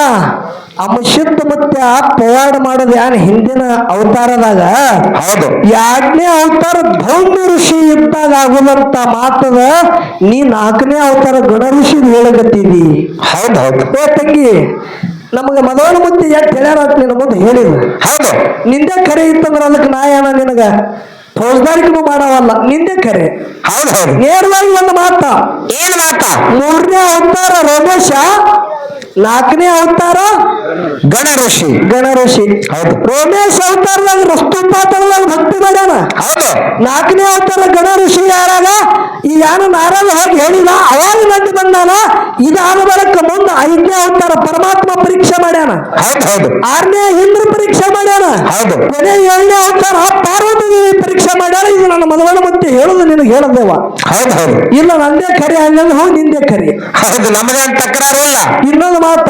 Speaker 2: ಅಮಶುದ್ಧ ಮತ್ತೆ ಪವಾಡ ಮಾಡೋದು ಯಾನ್ ಹಿಂದಿನ ಅವತಾರದಾಗ?
Speaker 1: ಹೌದು.
Speaker 2: ಎರಡನೇ ಅವತಾರ ಧೌಮ್ಯ ಋಷಿ ಇದ್ದಾಗ ಆಗುದಂತ ಮಾತದ ನೀ ನಾಲ್ಕನೇ ಅವತಾರ ಗಣ ಋಷಿ ಹೇಳಗತ್ತೀವಿ
Speaker 1: ಹೌದು ಹೌದು.
Speaker 2: ಏ ತಂಗಿ ನಮಗೆ ಮೊದಲ ಮುಂದೆ ಎಷ್ಟು ಹೇಳ್ಯಾರ ಅಂತ ನಿನ್ನ ಮುಂದೆ ಹೇಳಿದ್ರು
Speaker 1: ಹೌದು.
Speaker 2: ನಿಂದೆ ಕರೆ ಇತ್ತಂದ್ರೆ ಅದಕ್ಕೆ ನಾ ಏನ ನಿನಗ? ಫೌಜ್ದಾರಿಗೂ ಮಾಡವಲ್ಲ ನಿಂದೆ ಕರೆ.
Speaker 1: ಹೌದೌದು ಹೌದು.
Speaker 2: ನೇರವಾಗಿ ಒಂದು ಮಾತ.
Speaker 1: ಏನ್ ಮಾತ?
Speaker 2: ಮೂರನೇ ಅವತಾರ ರಮೇಶ ನಾಲ್ಕನೇ ಅವತಾರ
Speaker 1: ಗಣ ಋಷಿ
Speaker 2: ಗಣ ಋಷಿ
Speaker 1: ಹೌದು.
Speaker 2: ರೋಮೇಶ್ ಅವತಾರದಾಗ ರಸ್ತು ಪಾತ್ರದಾಗ ಭಕ್ತಿ ಮಾಡ್ಯಾನ?
Speaker 1: ಹೌದು.
Speaker 2: ನಾಲ್ಕನೇ ಅವತಾರ ಗಣ ಋಷಿ ಯಾರಾಗ? ಈ ಯಾನು ನಾರಾಯಣ ಹೋಗಿ ಹೇಳಿಲ್ಲ ಅವಾಗ ನಂದು ಬಂದಾನ ಇದಾದ ಬರಕ್ಕ ಮುಂದ ಐದನೇ ಅವತಾರ ಪರಮಾತ್ಮ ಪರೀಕ್ಷೆ ಮಾಡ್ಯಾನ.
Speaker 1: ಹೌದು ಹೌದು.
Speaker 2: ಆರನೇ ಇಂದ್ರ ಪರೀಕ್ಷೆ ಮಾಡ್ಯಾನ.
Speaker 1: ಹೌದು.
Speaker 2: ಕೊನೆ ಏಳನೇ ಅವತಾರ ಪಾರ್ವತಿ ಪರೀಕ್ಷೆ ಮಾಡ್ಯಾರ ಇದು ನನ್ನ ಮದುವೆ ಮತ್ತೆ ಹೇಳುದು ನಿನಗೆ ಹೇಳದೇವ.
Speaker 1: ಹೌದು ಹೌದು.
Speaker 2: ಇಲ್ಲ ನಂದೇ ಕರಿ ಹಂಗಂದ್ರೆ ಹಾ ನಿಂದೆ ಕರಿ.
Speaker 1: ಹೌದು ನಮಗೇನ್ ತಕರಾರು ಇಲ್ಲ.
Speaker 2: ಇನ್ನೊಂದು ಮಾತ.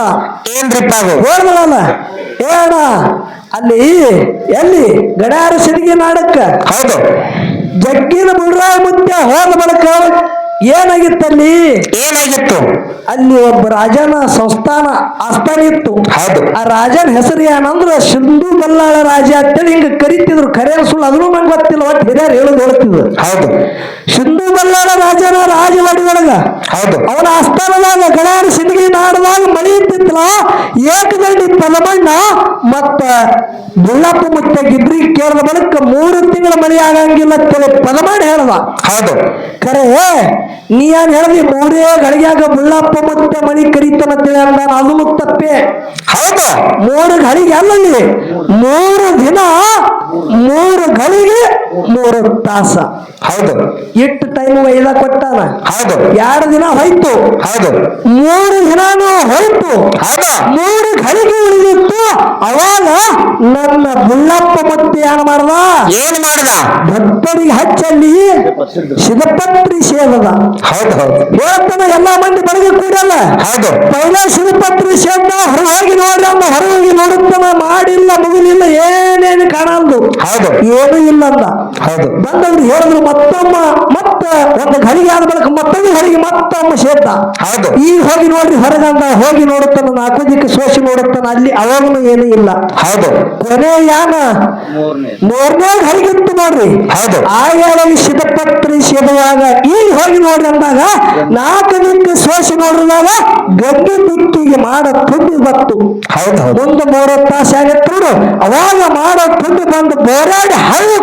Speaker 1: ಏನ್ರಿಪ್ಪ ಅದು
Speaker 2: ಹೇಳ್ದಳಲ್ಲ ಏಣ ಅಲ್ಲಿ ಎಲ್ಲಿ? ಗಡ್ಯಾರ ಸಿಡಿಗೆ ನಾಡಕ್ಕ.
Speaker 1: ಹೌದು.
Speaker 2: ಜಗ್ಗಿನ ಬುಡ್ರಾಯ ಮುತ್ಯ ಹೋದ ಬಳಿಕ ಏನಾಗಿತ್ತಲ್ಲಿ?
Speaker 1: ಏನಾಗಿತ್ತು?
Speaker 2: ಅಲ್ಲಿ ಒಬ್ಬ ರಾಜನ ಸಂಸ್ಥಾನ ಆಸ್ಥಾನ ಇತ್ತು.
Speaker 1: ಹೌದು.
Speaker 2: ಆ ರಾಜನ ಹೆಸರು ಏನಂದ್ರ ಸಿಂಧು ಬಲ್ಲಾಳ ರಾಜ ಅಂತೇಳಿ ಹಿಂಗ ಕರಿತಿದ್ರು. ಕರೆ ಸುಳ್ಳು ಅದನ್ನು ನಂಗೆ ಗೊತ್ತಿಲ್ಲ ಒಟ್ಟು ಹಿರಿಯರು ಹೇಳೋದು ಹೇಳ್ತಿದ್ರು.
Speaker 1: ಹೌದು.
Speaker 2: ಸಿಂಧು ಬಲ್ಲಾಳ ರಾಜನ ರಾಜವಾಡಿದೊಳಗ
Speaker 1: ಹೌದು.
Speaker 2: ಅವನ ಆಸ್ಥಾನದಾಗ ಗಡಾರ ಸಿಂದಗಿ ನಾಡದಾಗ ಮಳಿ ಇದ್ದಿತ್ತಲ್ಲ ಏಕದಲ್ಲಿ ಪದಮಣ್ಣ ಮತ್ತ ಬುಳ್ಳಪ್ಪ ಮುತ್ತ ಗಿಬ್ರಿ ಕೇಳಿದ ಬಳಿಕ ಮೂರು ತಿಂಗಳ ಮಳಿ ಆಗಂಗಿಲ್ಲ ಅಂತೇಳಿ ಪದಮಣ್ಣ ಹೇಳ್ದ.
Speaker 1: ಹೌದು.
Speaker 2: ಕರೆ ನೀ ಏನ್ ಹೇಳ್ದಿ? ಮೂರೇ ಗಳಿಗ್ಯಾಗ ಬುಳ್ಳಪ್ಪ ಮುತ್ತ ಮಳಿ ಕರೀತಾನಂತೇಳಿ ಅಂದ ಅದನ್ನು ತಪ್ಪೆ.
Speaker 1: ಹೌದು.
Speaker 2: ಮೂರು ಗಳಿಗೆ ಅಲ್ಲಲ್ಲಿ ಮೂರು ದಿನ ಮೂರು ತಾಸ.
Speaker 1: ಹೌದು.
Speaker 2: ಎಷ್ಟು ಟೈಮ್ ಒಯ್ದ ಕೊಟ್ಟಾನ.
Speaker 1: ಹೌದು.
Speaker 2: ಎರಡು ದಿನ ಹೋಯ್ತು.
Speaker 1: ಹೌದು.
Speaker 2: ಮೂರು ದಿನಾನು ಹೋಯ್ತು.
Speaker 1: ಹೌದು.
Speaker 2: ಮೂರು ಗಳಿಗೆ ಉಳಿದಿತ್ತು. ಅವಾಗ ನನ್ನ ಬುಳ್ಳಪ್ಪ ಮತ್ತೆ ಏನ್ ಮಾಡ್ದ?
Speaker 1: ಏನ್ ಮಾಡ್ದ?
Speaker 2: ಭಕ್ತರಿಗೆ ಹಚ್ಚಲ್ಲಿ ಶಿವಪತ್ರಿ ಸೇದದ.
Speaker 1: ಹೌದು ಹೌದು.
Speaker 2: ಹೇಳ್ತಾನ ಎಲ್ಲಾ ಮಂದಿ ಬೆಳಗ್ಗೆ ಕೂಡಲ್ಲ.
Speaker 1: ಹೌದು.
Speaker 2: ಪೈಲ ಶಿವಪತ್ರಿ ಸೇದ ಹೊರ ಹೋಗಿ ನೋಡ್ರಿ ಅಂದ ಹೊರ ಹೋಗಿ ನೋಡುತ್ತಾನ ಮಾಡಿಲ್ಲ ಮುಗಿಲಿಲ್ಲ ಏನೇನು ಕಾಣಲ್ದು.
Speaker 1: ಹೌದು.
Speaker 2: ಏನೂ ಇಲ್ಲ ಬಂದವ್ರು ಹೇಳಿದ್ರು ಮತ್ತೊಮ್ಮ ಮತ್ತ ಒಂದು ಘಳಿಗೆ ಆದ ಬಳಿಕ ಮತ್ತೊಂದು ಘಳಿಗೆ ಮತ್ತೊಮ್ಮ ಸೇದ್ದ
Speaker 1: ಹೌದು.
Speaker 2: ಈಗ ಹೋಗಿ ನೋಡ್ರಿ ಹೊರಗಂದ ಹೋಗಿ ನೋಡುತ್ತಾನ ನಾಲ್ಕು ದಿಕ್ಕ ಸೋಸಿ ನೋಡುತ್ತಾನ ಅಲ್ಲಿ ಅವಾಗನು ಏನೂ ಇಲ್ಲ.
Speaker 1: ಹೌದು.
Speaker 2: ಕೊನೆ ಯಾನ? ಮೂರನೇ. ಹರಿಗಿತ್ತು ನೋಡ್ರಿ.
Speaker 1: ಹೌದು.
Speaker 2: ಆಯಾಳಲ್ಲಿ ಸಿದ್ಧಪತ್ರಿ ಸೇದುವಾಗ ಈಗ ಹೋಗಿ ನೋಡ್ರಿ ಅಂದಾಗ ನಾಲ್ಕು ದಿಕ್ಕ ಸೋಸಿ ನೋಡಿದಾಗ ಗಡ್ಡಿ ತುತ್ತಿಗೆ ಮಾಡ ತುಂಬಿ ಬತ್ತು
Speaker 1: ಹೌದು ಒಂದು
Speaker 2: ಮುಂದೆ ಮೂರು ತಾಸು ಆಗತ್ತೆ ನೋಡು. ಅವಾಗ ಮಾಡೋ ತುಂಬಿ ಬಂದು ಬೋರಾಡಿ ಹಳ್ಳಿ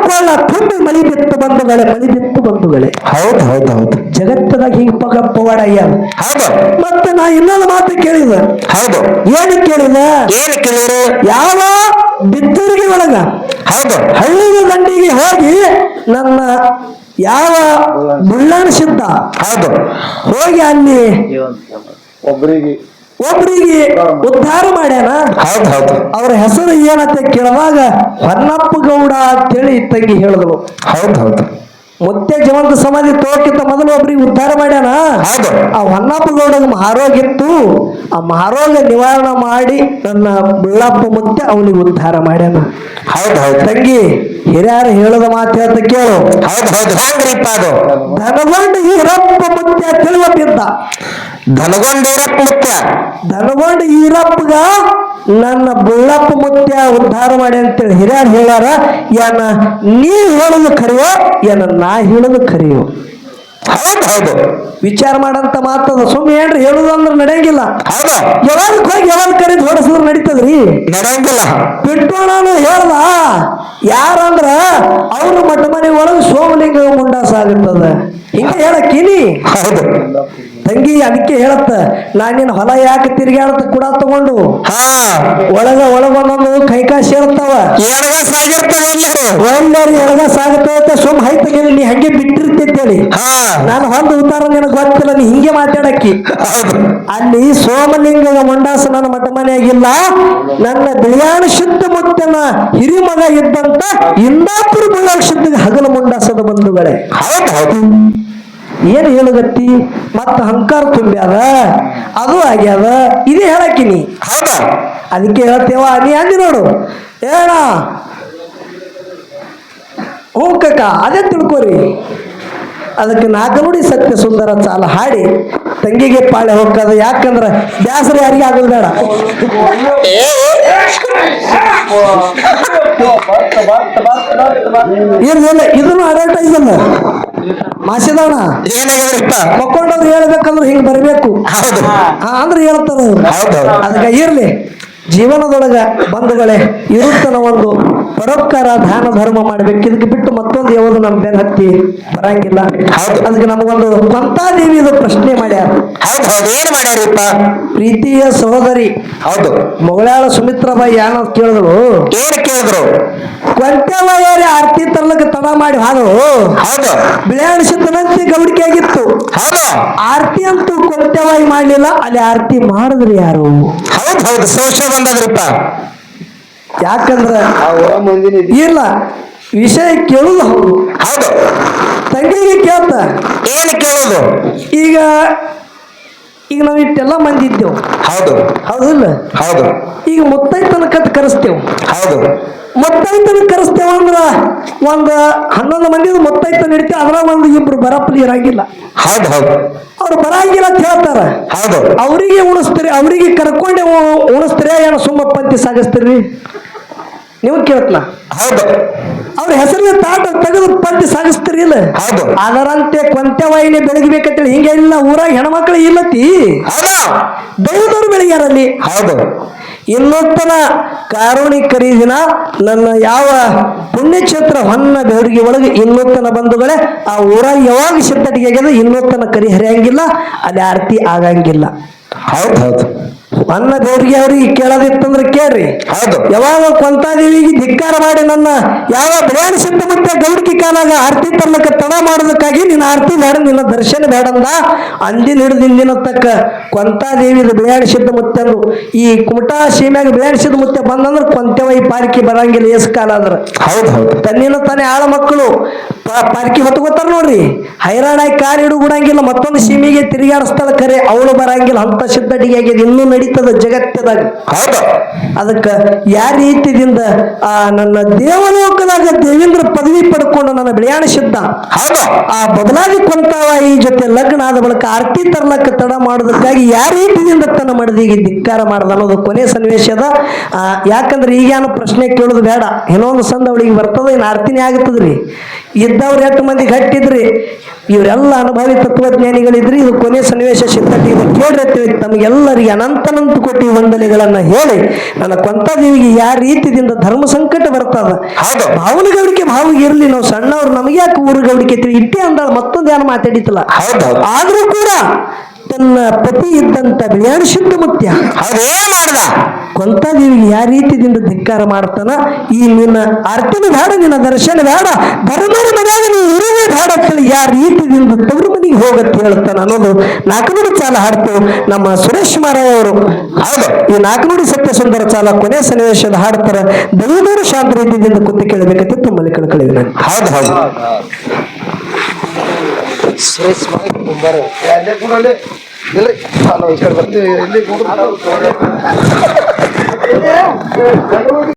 Speaker 2: ತುಂಬಿ ಮಳಿ ಬಿತ್ತು ಬಂಧುಗಳೇ ಮಳಿ ಬಿತ್ತು ಬಂಧುಗಳೇ.
Speaker 1: ಹೌದು ಹೌದು ಹೌದು.
Speaker 2: ಜಗತ್ತದಾಗ ಹಿಂಗ್ ಪಗ ಪವಾಡ
Speaker 1: ಹೌದು.
Speaker 2: ಮತ್ತೆ ನಾ ಇನ್ನೊಂದು ಮಾತು ಕೇಳಿದ.
Speaker 1: ಹೌದು.
Speaker 2: ಏನು ಕೇಳಿದ?
Speaker 1: ಏನು ಕೇಳಿದ್ರು?
Speaker 2: ಯಾವ ಬಿದ್ದರಿಗೆ ಒಳಗ
Speaker 1: ಹೌದು.
Speaker 2: ಹಳ್ಳಿಯ ದಂಡಿಗೆ ಹೋಗಿ ನನ್ನ ಯಾವ ಬುಳ್ಳಾಣ ಸಿದ್ಧ
Speaker 1: ಹೌದು.
Speaker 2: ಹೋಗಿ ಅಲ್ಲಿ
Speaker 3: ಒಬ್ಬರಿಗೆ
Speaker 2: ಒಬ್ರಿಗೆ ಉದ್ಧಾರ ಮಾಡ್ಯಾನ.
Speaker 1: ಹೌದು ಹೌದು.
Speaker 2: ಅವ್ರ ಹೆಸರು ಏನಂತ ಕೇಳುವಾಗ ಹೊನ್ನಪ್ಪ ಗೌಡ ಅಂತೇಳಿ ತಂಗಿ ಹೇಳಿದ್ರು
Speaker 1: ಹೌದು ಹೌದು.
Speaker 2: ಮುತ್ತೆ ಜೀವಂತ ಸಮಾಧಿ ತೋರ್ಕಿಂತ ಮೊದಲು ಒಬ್ರಿಗೆ ಉದ್ಧಾರ ಮಾಡ್ಯಾನ.
Speaker 1: ಹೌದು.
Speaker 2: ಆ ಹೊನ್ನಪ್ಪ ಗೌಡಗ ಮಹಾರೋಗ ಇತ್ತು. ಆ ಮಹಾರೋಗ ನಿವಾರಣೆ ಮಾಡಿ ನನ್ನ ಬಿಳ್ಳಪ್ಪ ಮತ್ತೆ ಅವನಿಗೆ ಉದ್ಧಾರ ಮಾಡ್ಯಾನ.
Speaker 1: ಹೌದು
Speaker 2: ತಂಗಿ ಹಿರಿಯರು ಹೇಳದ ಮಾತು ಹೇಳ್ತ ಕೇಳು.
Speaker 1: ಅದು?
Speaker 2: ಧನಗೊಂಡ ಈರಪ್ಪ ಮುತ್ಯ ತಿಳಿವ ಧನಗೊಂಡ
Speaker 1: ಈರಪ್ಪ ಮುಖ್ಯ
Speaker 2: ಧನಗೊಂಡ ಈರಪ್ಪಗ ನನ್ನ ಬುಳ್ಳಪ್ಪ ಮುತ್ಯ ಉದ್ಧಾರ ಮಾಡಿ ಅಂತೇಳಿ ಹಿರಿಯರು ಹೇಳಾರ ಏನ ನೀ ಹೇಳೋದು ಕರೆಯೋ ಏನ ನಾ ಹೇಳೋದು ಕರೆಯೋ.
Speaker 1: ಹೌದು ಹೌದು.
Speaker 2: ವಿಚಾರ ಮಾಡಂತ ಮಾತದ ಸುಮ್ಮನೆ ಏನ್ರಿ ಹೇಳುದು ಅಂದ್ರೆ ನಡೆಯಂಗಿಲ್ಲ.
Speaker 1: ಹೌದಾ.
Speaker 2: ಯಾವಾಗ ಹೋಗಿ ಯಾವಾಗ ಕರೆದು ಹೊಡೆಸಿದ್ರೆ ನಡೀತದ್ರಿ?
Speaker 1: ನಡೆಯಂಗಿಲ್ಲ.
Speaker 2: ಬಿಟ್ಟೋಣ ಹೇಳ್ದ. ಯಾರಂದ್ರ ಅವ್ರ ಮಠ ಮನೆ ಒಳಗೆ ಸೋಮಲಿಂಗ ಮುಂಡಾಸ ಆಗಿರ್ತದ ಹಿಂಗ ಹೇಳಕ್ಕಿನಿ.
Speaker 1: ಹೌದು.
Speaker 2: ತಂಗಿ ಅದಕ್ಕೆ ಹೇಳತ್ತ ನಾನು ನಿನ್ನ ಹೊಲ ಯಾಕೆ ತಿರ್ಗಾಡತ್ತ ಕೂಡ ತಗೊಂಡು.
Speaker 1: ಹಾ.
Speaker 2: ಒಳಗ ಒಳಗ ಒಂದೊಂದು ಕೈಕಾ ಸೇರ್ತಾವ.
Speaker 1: ಎಲ್ಲರೂ
Speaker 2: ಎಳಗ ಸಾಗುತ್ತ ಸುಮ್ ಹೈತ ನೀ ಹಂಗೆ ಬಿಟ್ಟಿರ್ತೇಳಿ
Speaker 1: ಹಾ.
Speaker 2: ನಾನು ಹೊಂದ ಉತ್ತಾರ ನಿನಗೆ ಗೊತ್ತಿಲ್ಲ ನೀ ಹಿಂಗೆ ಮಾತಾಡಕ್ಕಿ. ಅಲ್ಲಿ ಸೋಮಲಿಂಗದ ಮಂಡಾಸ ನನ್ನ ಮಠ ಮನೆಯಾಗಿಲ್ಲ. ನನ್ನ ಬಿಳಿಯಾಣ ಶುದ್ಧ ಮುತ್ತನ ಹಿರಿಮಗ ಇದ್ದಂತ ಇಂದಾಪುರ ಬಿಳಿಯಾಣ ಶುದ್ಧ ಹಗಲ ಮುಂಡಾಸದ ಬಂಧುಗಳೇ.
Speaker 1: ಹೌದು ಹೌದು.
Speaker 2: ಏನು ಹೇಳುಗತ್ತಿ ಮತ್ತ ಅಹಂಕಾರ ತುಂಬ್ಯಾದ ಅದು? ಆಗ್ಯಾದ ಇದೇ ಹೇಳಕ್ಕಿನಿ
Speaker 1: ಹೌದಾ?
Speaker 2: ಅದಕ್ಕೆ ಹೇಳ್ತೇವ ನೀ ಅಂದಿ ನೋಡು. ಹೇಳ ಹ್ಞೂ ಕಕ್ಕ ಅದೇ ತಿಳ್ಕೊರಿ. ಅದಕ್ಕೆ ನಾಲ್ಕು ನುಡಿ ಸತ್ಯ ಸುಂದರ ಸಾಲ ಹಾಡಿ ತಂಗಿಗೆ ಪಾಳೆ ಹೋಗ್ತದೆ. ಯಾಕಂದ್ರೆ ಬ್ಯಾಸರ ಯಾರಿಗೆ ಆಗೋದು ಬೇಡ. ಇರ್ಲಿಲ್ಲ ಇದನ್ನು ಅಡ್ವರ್ಟೈಸ್ ಅಲ್ಲ. ಮಾಸಿದವಣ ಮಕ್ಕೊಂಡವ್ರು ಹೇಳ್ಬೇಕಂದ್ರೆ ಹಿಂಗ್ ಬರಬೇಕು.
Speaker 1: ಹೌದು.
Speaker 2: ಹಾ ಅಂದ್ರೆ ಹೇಳ್ತಾರ. ಅದಕ್ಕೆ ಇರ್ಲಿ. ಜೀವನದೊಳಗ ಬಂಧುಗಳೇ ಇರುತ್ತನ ಒಂದು ಪರೋಪಕಾರ ದಾನ ಧರ್ಮ ಮಾಡ್ಬೇಕು. ಇದಕ್ಕೆ ಬಿಟ್ಟು ಮತ್ತೊಂದು ಯಾವುದು ನಮ್ ಬೆನ್ ಹತ್ತಿ ಬರಂಗಿಲ್ಲ.
Speaker 1: ಹೌದು.
Speaker 2: ಅದಕ್ಕೆ ನಮಗೊಂದು ಕೊಂತಾದೇವಿದು ಪ್ರಶ್ನೆ ಮಾಡ್ಯಾರ. ಪ್ರೀತಿಯ ಸಹೋದರಿ.
Speaker 1: ಹೌದು.
Speaker 2: ಮೊಗಳಾಳ ಸುಮಿತ್ರಾಬಾಯಿ ಏನಂತ ಕೇಳಿದ್ರು
Speaker 1: ಏನು ಕೇಳಿದ್ರು?
Speaker 2: ಕೊಂತೆವಾಯರಿ ಆರತಿ ತರ್ಲಕ್ಕೆ ತಡ ಮಾಡಿ ಹಾದು.
Speaker 1: ಹೌದು
Speaker 2: ಬಿಳಿಯಾಣಿಸಿದ್ದನಂತೆ ಗೌಡಿಕೆ ಆಗಿತ್ತು.
Speaker 1: ಹೌದು.
Speaker 2: ಆರ್ತಿ ಅಂತೂ ಕೊಂಟೆವಾಯಿ ಮಾಡಲಿಲ್ಲ. ಅಲ್ಲಿ ಆರತಿ ಮಾಡಿದ್ರು ಯಾರು?
Speaker 1: ಹೌದು ಹೌದು. ಸೋಷ ಬಂದದ್ರಿಪ್ಪ
Speaker 2: ಯಾಕಂದ್ರ
Speaker 3: ಆ ಹೊರ ಮಂದಿನ
Speaker 2: ಇಲ್ಲ ವಿಷಯ ಕೇಳುದು ಹೌದು.
Speaker 1: ಹೌದು.
Speaker 2: ತಂಗಿಗೆ ಕೇಳ್ತ.
Speaker 1: ಏನು ಕೇಳೋದು?
Speaker 2: ಈಗ ಈಗ ನಾವು ಇಟ್ಟೆಲ್ಲ ಮಂದಿ ಇದ್ದೇವು.
Speaker 1: ಹೌದು.
Speaker 2: ಹೌದಿಲ್ಲ?
Speaker 1: ಹೌದು.
Speaker 2: ಈಗ ಮುತ್ತೈತನ ತನಕ ಕರೆಸ್ತೇವೆ.
Speaker 1: ಹೌದು.
Speaker 2: ಮುತ್ತೈತನ ಕರೆಸ್ತೇವ ಅಂದ್ರ ಒಂದು ಹನ್ನೊಂದು ಮಂದಿ ಮುತ್ತೈತ ನಡೀತೇವೆ ಅದ್ರಾಗ ಒಂದು ಇಬ್ರು ಬರಪ್ಪಲಿ ಇರಂಗಿಲ್ಲ
Speaker 1: ಹೌದು ಹೌದು.
Speaker 2: ಅವ್ರು ಬರಂಗಿಲ್ಲ ಅಂತ ಹೇಳ್ತಾರ.
Speaker 1: ಹೌದು.
Speaker 2: ಅವರಿಗೆ ಉಣಿಸ್ತೀರಿ ಅವರಿಗೆ ಕರ್ಕೊಂಡೆ ಉಣಿಸ್ತೀರಿ ಏನೋ ಸುಮ್ಮ ಪಂತಿ ಸಾಗಿಸ್ತೀರಿ? ನೀವು ಕೇಳ್ತಲ್ಲ
Speaker 1: ಹೌದು.
Speaker 2: ಅವ್ರ ಹೆಸರಿನ ತಾಟ ತೆಗೆದು ಪಂತಿ ಸಾಗಿಸ್ತೀರಿ ಇಲ್ಲ?
Speaker 1: ಹೌದು.
Speaker 2: ಅದರಂತೆ ಕೊಂತೆ ವಾಯಿನಿ ಬೆಳಗ್ಬೇಕಂತೇಳಿ ಹಿಂಗೆ ಇಲ್ಲ ಊರಾಗ ಹೆಣ್ಮಕ್ಳು ಇಲ್ಲತಿ?
Speaker 1: ಹೌದು.
Speaker 2: ದೈವದವ್ರು ಬೆಳಗ್ಯಾರಲ್ಲಿ?
Speaker 1: ಹೌದು.
Speaker 2: ಇನ್ನೊತ್ತನ ಕಾರುಣಿ ದಿನ ನನ್ನ ಯಾವ ಪುಣ್ಯಕ್ಷೇತ್ರ ಹೊನ್ನ ಬೆವರಿಗೆ ಒಳಗೆ ಇನ್ನೊತ್ತನ ಬಂಧುಗಳೇ, ಆ ಊರಾಗ ಯಾವಾಗ ಆಗ್ಯದ ಇನ್ನೊತ್ತನ ಕರಿ ಹರಿಯಂಗಿಲ್ಲ ಅಲ್ಲಿ ಆರತಿ ಆಗಂಗಿಲ್ಲ.
Speaker 1: ಹೌದು ಹೌದು.
Speaker 2: ಅನ್ನ ದೇವ್ರಿಗೆ ಅವ್ರಿಗೆ ಕೇಳೋದಿತ್ತಂದ್ರೆ ಕೇಳ್ರಿ.
Speaker 1: ಹೌದು.
Speaker 2: ಯಾವಾಗ ಕೊಂತಾದೇವಿಗೆ ಧಿಕ್ಕಾರ ಮಾಡಿ ನನ್ನ ಯಾವ ಬಿರಿಯಾನಿ ಸಿದ್ಧ ಮತ್ತೆ ಗೌಡಿಕೆ ಕಾಲಾಗ ಆರತಿ ತರ್ಲಕ್ಕ ತಡ ಮಾಡೋದಕ್ಕಾಗಿ ನಿನ್ನ ಆರತಿ ಬೇಡ ನಿನ್ನ ದರ್ಶನ ಬೇಡಂದ ಅಂದಿನ ಹಿಡಿದು ಇಂದಿನ ತಕ್ಕ ಕೊಂತಾದೇವಿದ ಬಿರಿಯಾನಿ ಸಿದ್ಧ ಅಂದ್ರು. ಈ ಕುಮಟಾ ಸೀಮ್ಯಾಗ ಬಿರಿಯಾನಿ ಸಿದ್ಧ ಬಂದಂದ್ರ ಕೊಂತೆವ ಈ ಪಾಲಿಕೆ ಬರಂಗಿಲ್ಲ ಏಸ್ ಕಾಲ ಅಂದ್ರೆ
Speaker 1: ಹೌದು ಹೌದು.
Speaker 2: ತನ್ನಿನ ತಾನೇ ಆಳ ಮಕ್ಕಳು. ಪಾರ್ಕಿ ಹೊತ್ಕೋತಾರ ನೋಡ್ರಿ. ಹೈರಾಣಾಗಿ ಕಾರ್ ಹಿಡುಗುಡಂಗಿಲ್ಲ ಮತ್ತೊಂದು ಸೀಮೆಗೆ ತಿರುಗಾಡಿಸ್ತಾಳ ಕರೆ ಅವಳು ಬರಂಗಿಲ್ಲ ಅಂತ ಸಿದ್ಧ ಅಡಿಗೆ ಆಗಿದೆ ಇನ್ನೂ ನಡೀತದ ಜಗತ್ತದಾಗ.
Speaker 1: ಹೌದು.
Speaker 2: ಅದಕ್ಕ ಯಾವ ರೀತಿಯಿಂದ ಆ ನನ್ನ ದೇವಲೋಕದಾಗ ದೇವೇಂದ್ರ ಪದವಿ ಪಡ್ಕೊಂಡು ನನ್ನ ಬಿಳಿಯಾಣ ಸಿದ್ಧ
Speaker 1: ಹೌದು.
Speaker 2: ಆ ಬದಲಾಗಿ ಈ ಜೊತೆ ಲಗ್ನ ಆದ ಬಳಿಕ ಆರತಿ ತರ್ಲಕ್ಕ ತಡ ಮಾಡೋದಕ್ಕಾಗಿ ಯಾವ ರೀತಿಯಿಂದ ತನ್ನ ಮಡದಿಗೆ ಧಿಕ್ಕಾರ ಮಾಡ್ದ ಅನ್ನೋದು ಕೊನೆ ಸನ್ನಿವೇಶದ ಆ, ಯಾಕಂದ್ರೆ ಈಗೇನು ಪ್ರಶ್ನೆ ಕೇಳೋದು ಬೇಡ. ಇನ್ನೊಂದು ಸಂದ ಅವಳಿಗೆ ಬರ್ತದ ಇನ್ನು ಆರ್ತಿನೇ ಆಗ್ತದ್ರಿ. ಇದ್ದವ್ರು ಎಷ್ಟು ಮಂದಿ ಗಟ್ಟಿದ್ರಿ. ಇವರೆಲ್ಲ ಅನುಭವಿ ತತ್ವಜ್ಞಾನಿಗಳಿದ್ರಿ. ಇದು ಕೊನೆ ಸನ್ನಿವೇಶ ಸಿದ್ಧತೆ. ಇದು ಕೇಳಿರ್ತೀವಿ ತಮಗೆಲ್ಲರಿಗೆ ಹೇಳಿ ಅನಂತನಂತ ಕೋಟಿ ವಂದನೆಗಳನ್ನ ಹೇಳಿ ನನ್ನ ಕೊಂತಾದೇವಿಗೆ ಯಾವ ರೀತಿಯಿಂದ ಧರ್ಮ ಸಂಕಟ ಬರ್ತದ
Speaker 1: ಹೌದು.
Speaker 2: ಭಾವನಗೌಡಿಕೆ ಭಾವಿಗೆ ಇರಲಿ ನಾವು ಸಣ್ಣವ್ರು ನಮಗೆ ಯಾಕೆ ಊರು ಗೌಡಿಕೆ ತಿಳಿ ಇಟ್ಟೆ ಅಂದಾಳ ಮತ್ತೊಂದು ಯಾರು
Speaker 1: ಹೌದು.
Speaker 2: ಆದ್ರೂ ಕೂಡ ತನ್ನ ಪತಿ ಇದ್ದಂತ ಬಿಳಿಯಾಣ ಶುದ್ಧ ಮುತ್ಯ
Speaker 1: ಮಾಡ್ದ?
Speaker 2: ಕೊಂತಾದೇವಿಗೆ ಯಾವ ರೀತಿಯಿಂದ ಧಿಕ್ಕಾರ ಮಾಡ್ತಾನ ಈ ನಿನ್ನ ಅರ್ಥನ ಬೇಡ ನಿನ್ನ ದರ್ಶನ ಬೇಡ ಧರ್ಮರ ಮನೆಯಾಗ ನೀ ಇರುವೆ ಬೇಡ ಅಂತೇಳಿ ಯಾವ ರೀತಿಯಿಂದ ತವರು ಮನೆಗೆ ಹೋಗತ್ತೆ ಹೇಳ್ತಾನ ಅನ್ನೋದು ನಾಲ್ಕನೂರು ಚಾಲ ಹಾಡ್ತು ನಮ್ಮ ಸುರೇಶ್ ಮಾರಾಯ ಅವರು.
Speaker 1: ಹೌದು
Speaker 2: ಈ ನಾಲ್ಕನೂರು ಸತ್ಯ ಸುಂದರ ಚಾಲ ಕೊನೆ ಸನ್ನಿವೇಶದ ಹಾಡ್ತಾರ. ದಯವಿಟ್ಟು ಶಾಂತ ರೀತಿಯಿಂದ ಕೂತು ಕೇಳಬೇಕಂತ ತುಂಬಲ್ಲಿ ಕಳ್ಕೊಳ್ಳಿ ನಾನು.
Speaker 1: ಹೌದು ಹೌದು.
Speaker 3: ಅಲ್ಲೇ ಕೂಡಲೇ ಇಲ್ಲ ನಾನು ಈ